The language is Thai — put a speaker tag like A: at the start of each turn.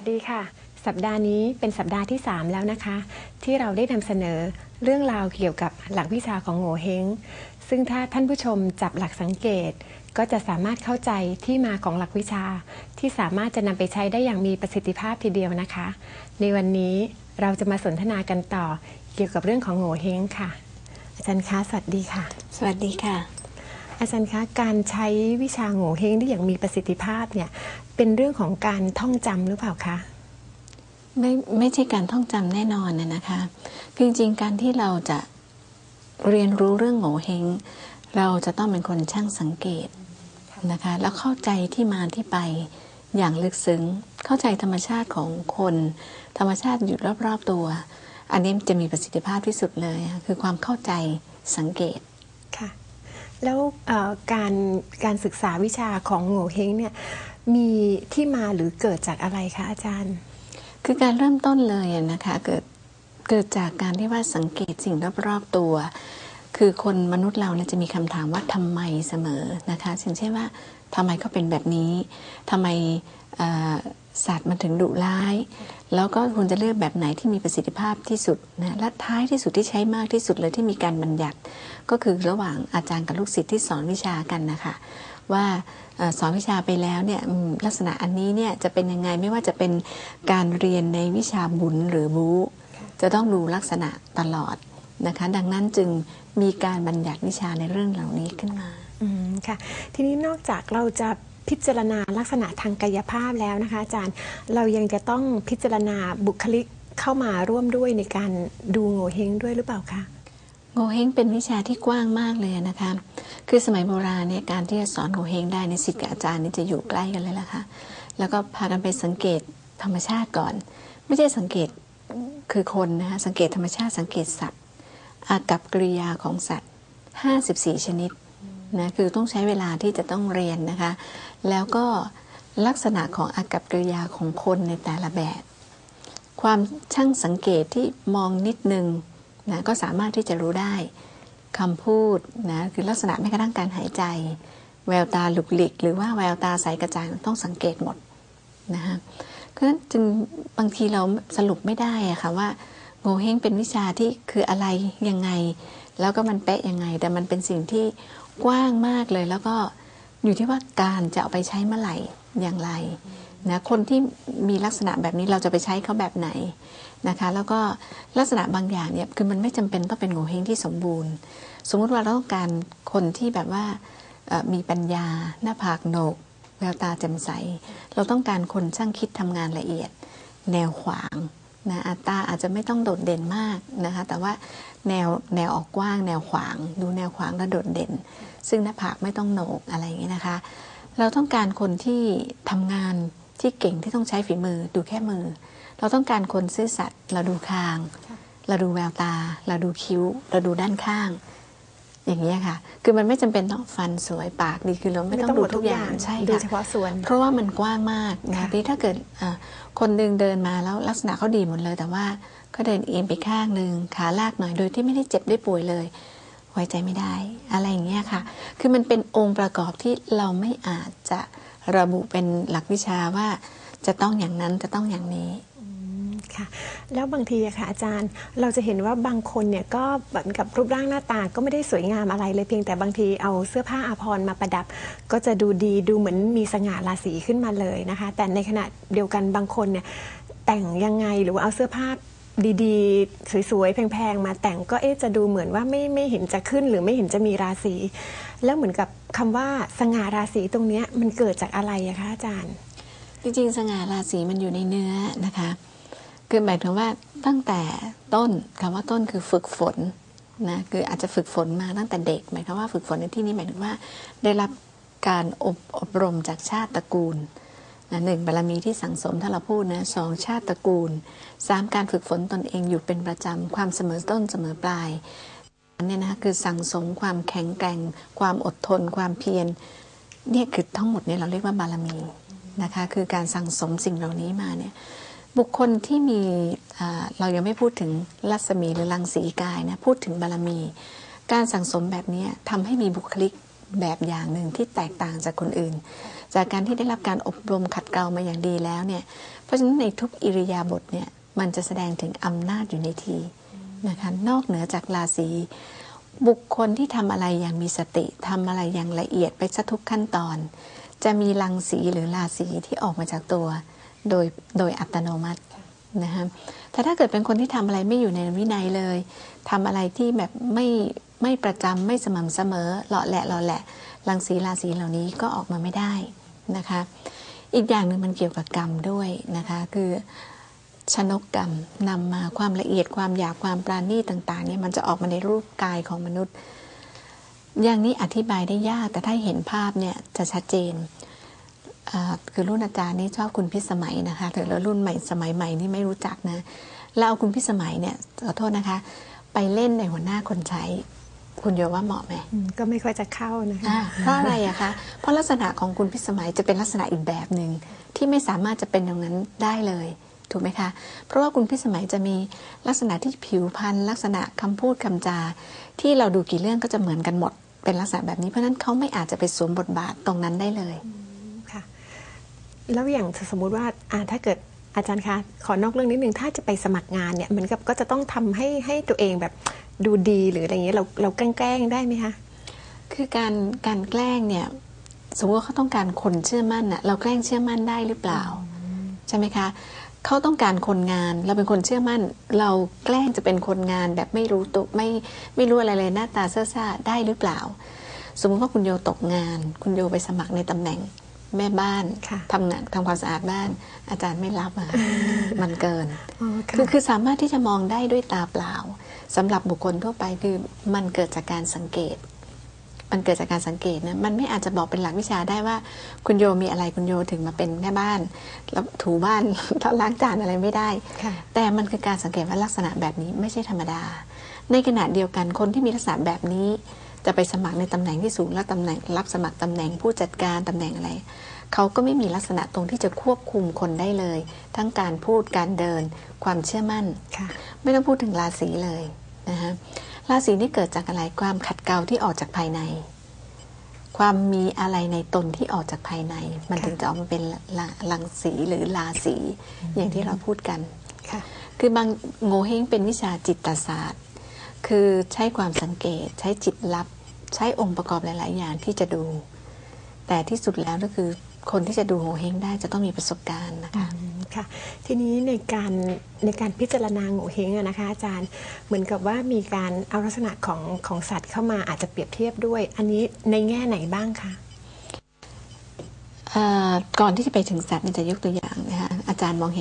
A: สดีค่ะ สัปดาห์นี้เป็นสัปดาห์ที่ 3 แล้วนะคะ ที่เราได้นำเสนอเรื่องราวเกี่ยวกับหลักวิชาของโง่เฮงซึ่งถ้าท่านผู้ชมจับหลักสังเกต ก็จะสามารถเข้าใจที่มาของหลักวิชา ที่สามารถจะนำไปใช้ได้อย่างมีประสิทธิภาพทีเดียวนะคะ ในวันนี้เราจะมาสนทนากันต่อเกี่ยวกับเรื่องของโง่เฮงค่ะ อาจารย์คะสวัสดีค่ะ
B: สวัสดีค่ะ
A: อาจารย์คะการใช้วิชาโง่เฮงได้อย่างมีประสิทธิภาพเนี่ย เป็นเรื่องของการท่องจำหรือเปล่าคะ
B: ไม่ไม่ใช่การท่องจำแน่นอนนะนะคะคือจริงๆการที่เราจะเรียนรู้เรื่องโง่เฮงเราจะต้องเป็นคนช่างสังเกตนะคะแล้วเข้าใจที่มาที่ไปอย่างลึกซึ้ง เข้าใจธรรมชาติของคน ธรรมชาติอยู่รอบๆตัว อันนี้จะมีประสิทธิภาพที่สุดเลยค่ะคือความเข้าใจสังเกต
A: ค่ะ แล้วเอ่อการการศึกษาวิชาของโง่เฮงเนี่ย มีที่มาหรือเกิดจากอะไรคะอาจารย์
B: คือการเริ่มต้นเลยนะคะเกิดเกิดจากการที่ว่าสังเกตสิ่งรอบๆตัว คือคนมนุษย์เราเนี่ยจะมีคำถามว่าทำไมเสมอนะคะเช่นว่าทำไมเขาเป็นแบบนี้ทำไมสัตว์มันถึงดุร้าย แล้วก็ควรจะเลือกแบบไหนที่มีประสิทธิภาพที่สุดนะและท้ายที่สุดที่ใช้มากที่สุดเลยที่มีการบัญญัติ ก็คือระหว่างอาจารย์กับลูกศิษย์ที่สอนวิชากันนะคะ ว่าสอนวิชาไปแล้วเนี่ยลักษณะอันนี้เนี่ยจะเป็นยังไงไม่ว่าจะเป็นการเรียนในวิชาบุญหรือบูจะต้องดูลักษณะตลอดนะคะ ดังนั้นจึงมีการบัญญัติวิชาในเรื่องเหล่านี้ขึ้นมา
A: อืมค่ะ ทีนี้นอกจากเราจะพิจารณาลักษณะทางกายภาพแล้วนะคะ อาจารย์เรายังจะต้องพิจารณาบุคลิกเข้ามาร่วมด้วยในการดูโงเฮงด้วยหรือเปล่าคะ
B: โงเฮงเป็นวิชาที่กว้างมากเลยนะคะ คือสมัยโบราณเนี่ยการที่จะสอนโงเฮงได้ในสิทธิ์กับอาจารย์นี่จะอยู่ใกล้กันเลยล่ะค่ะ แล้วก็พากันไปสังเกตธรรมชาติก่อน ไม่ใช่สังเกตคือคนนะคะสังเกตธรรมชาติสังเกตสัตว์อากับกริยาของสัตว์ 54 ชนิดนะคือต้องใช้เวลาที่จะต้องเรียนนะคะ แล้วก็ลักษณะของอากับกริยาของคนในแต่ละแบบ ความช่างสังเกตที่มองนิดนึง นะก็สามารถที่จะรู้ได้คำพูดนะคือลักษณะแม้กระทั่งการหายใจ แววตาหลุกหลิก หรือว่าแววตาใสกระจายต้องสังเกตหมดนะคะเพราะฉะนั้นจึงบางทีเราสรุปไม่ได้อะค่ะว่าโงเฮงเป็นวิชาที่คืออะไรยังไง แล้วก็มันเป๊ะยังไง แต่มันเป็นสิ่งที่กว้างมากเลย แล้วก็อยู่ที่ว่าการจะเอาไปใช้เมื่อไหร่อย่างไร นะคนที่มีลักษณะแบบนี้เราจะไปใช้เขาแบบไหนนะคะแล้วก็ลักษณะบางอย่างเนี่ยคือมันไม่จำเป็นต้องเป็นโงเฮงที่สมบูรณ์ สมมุติว่าเราต้องการคนที่แบบว่ามีปัญญา หน้าผากโหนก แววตาแจ่มใส เราต้องการคนช่างคิดทำงานละเอียด แนวขวางนะอัตราอาจจะไม่ต้องโดดเด่นมากนะคะแต่ว่าแนวแนวออกกว้าง แนวขวาง ดูแนวขวางแล้วโดดเด่น ซึ่งหน้าผากไม่ต้องโหนกอะไรอย่างนี้นะคะ เราต้องการคนที่ทำงาน ที่เก่งที่ต้องใช้ฝีมือดูแค่มือ เราต้องการคนซื่อสัตย์เราดูคาง เราดูแววตา เราดูคิ้ว เราดูด้านข้าง อย่างนี้ยค่ะ คือมันไม่จำเป็นต้องฟันสวยปากดีคือเราไม่ต้องดูทุกอย่างใช่
A: ดู
B: ค่ะ
A: เฉพาะส่วน
B: เพราะว่ามันกว้างมากนะ
A: ค่ะ
B: พี่ถ้าเกิดเอ่อคนหนึ่งเดินมาแล้วลักษณะเขาดีหมดเลย แต่ว่าก็เดินเอียงไปข้างหนึ่งขาลากหน่อยโดยที่ไม่ได้เจ็บได้ป่วยเลยไว้ใจไม่ได้ อะไรอย่างเงี้ยค่ะ คือมันเป็นองค์ประกอบที่เราไม่อาจจะ ระบุเป็นหลักวิชาว่าจะต้องอย่างนั้นจะต้องอย่างนี้
A: ค่ะแล้วบางทีอะค่ะอาจารย์เราจะเห็นว่าบางคนเนี่ยก็เหมือนกับรูปร่างหน้าตาก็ไม่ได้สวยงามอะไรเลยเพียงแต่บางทีเอาเสื้อผ้าอาภรณ์มาประดับ ก็จะดูดีดูเหมือนมีสง่าราศีขึ้นมาเลยนะคะ แต่ในขณะเดียวกันบางคนเนี่ยแต่งยังไงหรือว่าเอาเสื้อผ้า ดีๆ สวยๆ แพงๆ มาแต่งก็เอ๊ะจะดูเหมือนว่าไม่ไม่เห็นจะขึ้นหรือไม่เห็นจะมีราศี แล้วเหมือนกับคำว่าสง่าราศีตรงเนี้ยมันเกิดจากอะไรอะคะอาจารย์
B: จริงๆ สง่าราศีมันอยู่ในเนื้อนะคะ คือหมายถึงว่าตั้งแต่ต้นคำว่าต้นคือฝึกฝนนะคืออาจจะฝึกฝนมาตั้งแต่เด็กหมายความว่าฝึกฝนในที่นี้หมายถึงว่า ได้รับการอบอบรมจากชาติตระกูลน หนึ่งบารมีที่สั่งสมถ้าเราพูดนะสองชาติตระกูลสามการฝึกฝนตนเองอยู่เป็นประจำความเสมอต้นเสมอปลายอันเนี้นะคะคือสั่งสมความแข็งแกร่ง ความอดทน ความเพียรเนี่ยคือทั้งหมดเนี่ยเราเรียกว่าบารมีนะคะคือการสั่งสมสิ่งเหล่านี้มาเนี่ยบุคคลที่มีอ่าเรายังไม่พูดถึงรัศมีหรือรังสีกายนะพูดถึงบารมี การสั่งสมแบบนี้ทำให้มีบุคลิก แบบอย่างหนึ่งที่แตกต่างจากคนอื่น จากการที่ได้รับการอบรมขัดเกลามาอย่างดีแล้วเนี่ยเพราะฉะนั้นในทุกอิริยาบถเนี่ยมันจะแสดงถึงอำนาจอยู่ในทีนะคะนอกเหนือจากราศีบุคคลที่ทำอะไรอย่างมีสติทำอะไรอย่างละเอียดไปซะทุกขั้นตอน จะมีรังสีหรือราศีที่ออกมาจากตัวโดยโดยอัตโนมัตินะคะแต่ถ้าเกิดเป็นคนที่ทำอะไรไม่อยู่ในวินัยเลยทำอะไรที่แบบไม่ ไม่ประจำไม่สม่ำเสมอเลาะแหละเลาะแหละรังสีราศีเหล่านี้ก็ออกมาไม่ได้นะคะ อีกอย่างหนึ่งมันเกี่ยวกับกรรมด้วยนะคะคือชนกกรรมนำมาความละเอียดความอยากความปราณีตต่างๆเนี่ยมันจะออกมาในรูปกายของมนุษย์ อย่างนี้อธิบายได้ยากแต่ถ้าเห็นภาพเนี่ยจะชัดเจนคือรุ่นอาจารย์นี่ชอบคุณพิสมัยนะคะแต่แล้วรุ่นใหม่สมัยใหม่นี่ไม่รู้จักนะแล้วเอาคุณพิสมัยเนี่ยขอโทษนะคะ ไปเล่นในหัวหน้าคนใช้ คุณโยว่าเหมาะไหม
A: อืมก็ไม่ค่อยจะเข้านะคะ
B: อ่าเพราะอะไรอะคะเพราะลักษณะของคุณพิสมัยจะเป็นลักษณะอีกแบบหนึ่งที่ไม่สามารถจะเป็นอย่างนั้นได้เลยถูกไหมคะ เพราะว่าคุณพิสมัยจะมีลักษณะที่ผิวพรรณลักษณะคำพูดคำจา ที่เราดูกี่เรื่องก็จะเหมือนกันหมด เป็นลักษณะแบบนี้เพราะฉะนั้นเขาไม่อาจจะไปสวมบทบาทตรงนั้นได้เลย
A: ค่ะ แล้วอย่างสมมุติว่าอ่าถ้าเกิดอาจารย์คะขอนอกเรื่องนิดนึงถ้าจะไปสมัครงานเนี่ยเหมือนกับก็จะต้องทำให้ให้ตัวเองแบบ ดูดีหรืออะไรอย่างเงี้ยเราเราแกล้งๆได้ไหมคะ
B: คือการการแกล้งเนี่ยสมมติว่าเขาต้องการคนเชื่อมั่นน่ะเราแกล้งเชื่อมั่นได้หรือเปล่าใช่ไหมคะเขาต้องการคนงาน เราเป็นคนเชื่อมั่น เราแกล้งจะเป็นคนงานแบบไม่รู้ตัวไม่ไม่รู้อะไรเลยหน้าตาเซ่อซ่าได้หรือเปล่า สมมติว่าคุณโยตกงาน คุณโยไปสมัครในตำแหน่งแม่บ้าน
A: ค่ะ
B: ทำงานทำความสะอาดบ้าน อาจารย์ไม่รับอะมันเกิน
A: อ๋อค่ะ
B: คือคือสามารถที่จะมองได้ด้วยตาเปล่า สำหรับบุคคลทั่วไปคือมันเกิดจากการสังเกต มันเกิดจากการสังเกตนะมันไม่อาจจะบอกเป็นหลักวิชาได้ว่า คุณโยมีอะไรคุณโยถึงมาเป็นแม่บ้าน แล้วถูบ้านแล้วล้างจานอะไรไม่ได้
A: ค่ะ
B: แต่มันคือการสังเกตว่าลักษณะแบบนี้ไม่ใช่ธรรมดา ในขณะเดียวกันคนที่มีลักษณะแบบนี้ จะไปสมัครในตำแหน่งที่สูงและตำแหน่งรับสมัครตำแหน่งผู้จัดการตำแหน่งอะไรเขาก็ไม่มีลักษณะตรงที่จะควบคุมคนได้เลย ทั้งการพูดการเดิน ความเชื่อมั่น
A: ค่ะ
B: ไม่ต้องพูดถึงราศีเลย นะคะราศีนี่เกิดจากอะไรความขัดเกลาที่ออกจากภายใน ความมีอะไรในตนที่ออกจากภายใน มัน
A: ค่ะ
B: ถึงจะออกมาเป็นละลังสีหรือราศีอย่างที่เราพูดกัน
A: ค่ะ
B: คือบางโงเฮงเป็นวิชาจิตศาสตร์ คือใช้ความสังเกตใช้จิตลับ ใช้องค์ประกอบหลาย ๆ อย่างที่จะดู แต่ที่สุดแล้วก็คือ คนที่จะดูโงเฮงได้จะต้องมีประสบการณ์นะคะ
A: อืมค่ะทีนี้ในการในการพิจารณาโงเฮงอะนะคะอาจารย์เหมือนกับว่ามีการเอาลักษณะของของสัตว์เข้ามาอาจจะเปรียบเทียบด้วย อันนี้ในแง่ไหนบ้างคะ
B: เอ่อก่อนที่จะไปถึงสัตว์เนี่ยจะยกตัวอย่างนะคะอาจารย์มองเห็น